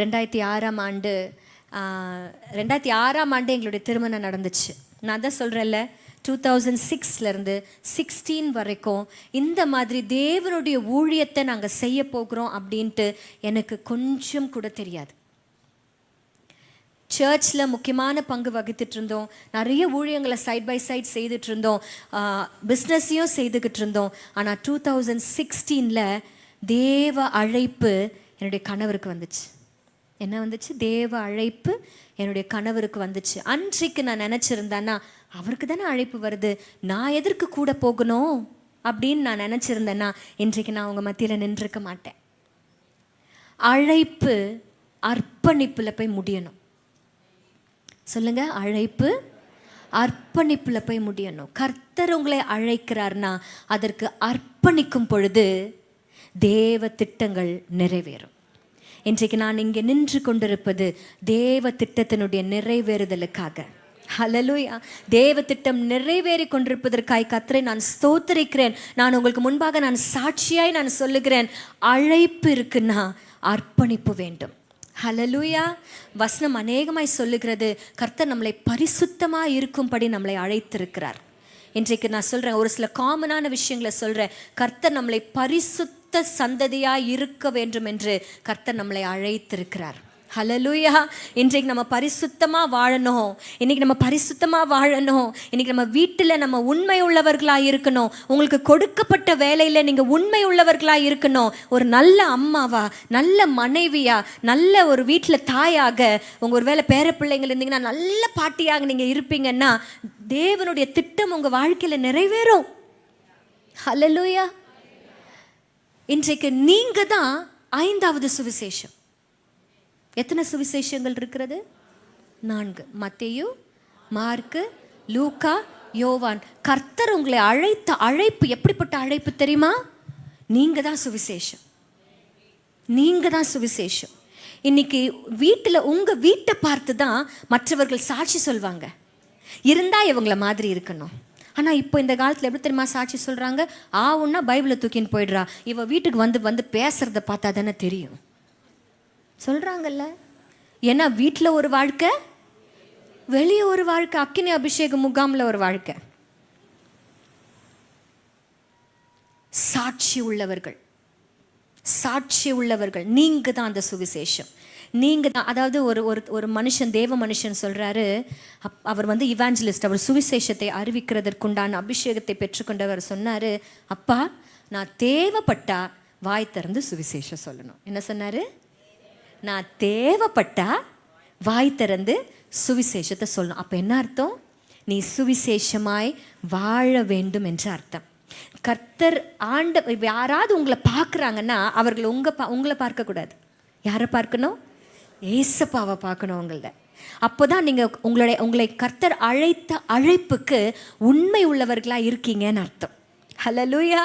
ரெண்டாயிரத்தி ஆறாம் ஆண்டு ரெண்டாயிரத்தி ஆறாம் ஆண்டு எங்களுடைய திருமணம் நடந்துச்சு. நான் தான் சொல்கிறேன்ல டூ தௌசண்ட் சிக்ஸ்லேருந்து சிக்ஸ்டீன் வரைக்கும் இந்த மாதிரி தேவனுடைய ஊழியத்தை நாங்கள் செய்ய போகிறோம் அப்படின்ட்டு எனக்கு கொஞ்சம் கூட தெரியாது. சர்ச்சில் முக்கியமான பங்கு வகித்துட்டு இருந்தோம் நிறைய ஊழியங்களை சைட் பை சைட் செய்துட்டு இருந்தோம் பிஸ்னஸையும் செய்துக்கிட்டு இருந்தோம் ஆனால் டூ தௌசண்ட் சிக்ஸ்டீனில் தேவ அழைப்பு என்னுடைய கணவருக்கு வந்துச்சு. என்ன வந்துச்சு? தேவ அழைப்பு என்னுடைய கணவருக்கு வந்துச்சு. அன்றைக்கு நான் நினச்சிருந்தேன்னா அவருக்கு தானே அழைப்பு வருது. நான் எதற்கு கூட போகணும்? அப்படின்னு நான் நினச்சிருந்தேன்னா இன்றைக்கு நான் அவங்க மத்தியில் நின்றுருக்க மாட்டேன். அழைப்பு அர்ப்பணிப்பில் போய் முடியணும். சொல்லுங்க அழைப்பு அர்ப்பணிப்பில் போய் முடியணும். கர்த்தர் உங்களை அழைக்கிறார்னா அதற்கு அர்ப்பணிக்கும் பொழுது தேவ திட்டங்கள் நிறைவேறும். இன்றைக்கு நான் இங்கே நின்று கொண்டிருப்பது தேவ திட்டத்தினுடைய நிறைவேறுதலுக்காக. ஹலலூயா தேவ திட்டம் நிறைவேறி கொண்டிருப்பதற்காய் கத்தரை நான் ஸ்தோத்தரிக்கிறேன். நான் உங்களுக்கு முன்பாக நான் சாட்சியாய் நான் சொல்லுகிறேன். அழைப்பு இருக்குன்னா அர்ப்பணிப்பு வேண்டும். ஹலலூயா வசனம் அநேகமாய் சொல்லுகிறது. கர்த்தர் நம்மளை பரிசுத்தமாக இருக்கும்படி நம்மளை அழைத்திருக்கிறார். இன்றைக்கு நான் சொல்கிறேன் ஒரு சில காமனான விஷயங்களை சொல்கிறேன் கர்த்தர் நம்மளை பரிசுத்த சந்ததியாக இருக்க வேண்டும் என்று கர்த்தர் நம்மளை அழைத்திருக்கிறார். ஹலலூயா இன்றைக்கு நம்ம பரிசுத்தமாக வாழணும். இன்னைக்கு நம்ம பரிசுத்தமாக வாழணும். இன்னைக்கு நம்ம வீட்டில் நம்ம உண்மை உள்ளவர்களாக இருக்கணும். உங்களுக்கு கொடுக்கப்பட்ட வேலையில் நீங்கள் உண்மை உள்ளவர்களாக இருக்கணும். ஒரு நல்ல அம்மாவா நல்ல மனைவியா நல்ல ஒரு வீட்டில் தாயாக உங்கள் ஒரு வேளை பேர பிள்ளைங்கள் இருந்தீங்கன்னா நல்ல பாட்டியாக நீங்கள் இருப்பீங்கன்னா தேவனுடைய திட்டம் உங்கள் வாழ்க்கையில் நிறைவேறும். ஹலலூயா இன்றைக்கு நீங்கள் தான் ஐந்தாவது சுவிசேஷம். எத்தனை சுவிசேஷங்கள் இருக்கிறது? நான்கு. மத்தேயு மார்க்கு லூக்கா யோவான். கர்த்தர் உங்களை அழைத்த அழைப்பு எப்படிப்பட்ட அழைப்பு தெரியுமா? நீங்க தான் சுவிசேஷம். நீங்க தான் சுவிசேஷம். இன்னைக்கு வீட்டில் உங்க வீட்டை பார்த்து தான் மற்றவர்கள் சாட்சி சொல்வாங்க. இருந்தா இவங்கள மாதிரி இருக்கணும். ஆனால் இப்போ இந்த காலத்தில் எப்படி தெரியுமா சாட்சி சொல்கிறாங்க ஆவுன்னா பைபிளை தூக்கின்னு போயிடுறா. இவ வீட்டுக்கு வந்து வந்து பேசுறத பார்த்தா தானே தெரியும். சொல்கிறாங்கல்ல ஏன்னா வீட்டில் ஒரு வாழ்க்கை வெளியே ஒரு வாழ்க்கை அக்கினி அபிஷேக முகாமில் ஒரு வாழ்க்கை. சாட்சி உள்ளவர்கள். சாட்சி உள்ளவர்கள். நீங்கள் தான் அந்த சுவிசேஷம். நீங்கள் தான் அதாவது ஒரு ஒரு ஒரு மனுஷன் தேவ மனுஷன் சொல்கிறாரு அப்- அவர் வந்து இவாஞ்சலிஸ்ட் அவர் சுவிசேஷத்தை அறிவிக்கிறதற்குண்டான அபிஷேகத்தை பெற்றுக்கொண்டவர் சொன்னார் அப்பா நான் தேவைப்பட்டா வாய் திறந்து சுவிசேஷம் சொல்லணும். என்ன சொன்னார்? நான் தேவைப்பட்டா வாய் திறந்து சுவிசேஷத்தை சொல்லணும். அப்போ என்ன அர்த்தம்? நீ சுவிசேஷமாய் வாழ வேண்டும் என்று அர்த்தம். கர்த்தர் ஆண்ட யாராவது உங்களை பார்க்குறாங்கன்னா அவர்கள் உங்கள் பா உங்களை பார்க்கக்கூடாது. யாரை பார்க்கணும்? ஏசப்பாவை பார்க்கணும் உங்கள அப்போதான் நீங்கள் உங்களுடைய உங்களை கர்த்தர் அழைத்த அழைப்புக்கு உண்மை உள்ளவர்களாக இருக்கீங்கன்னு அர்த்தம். ஹலோ லூயா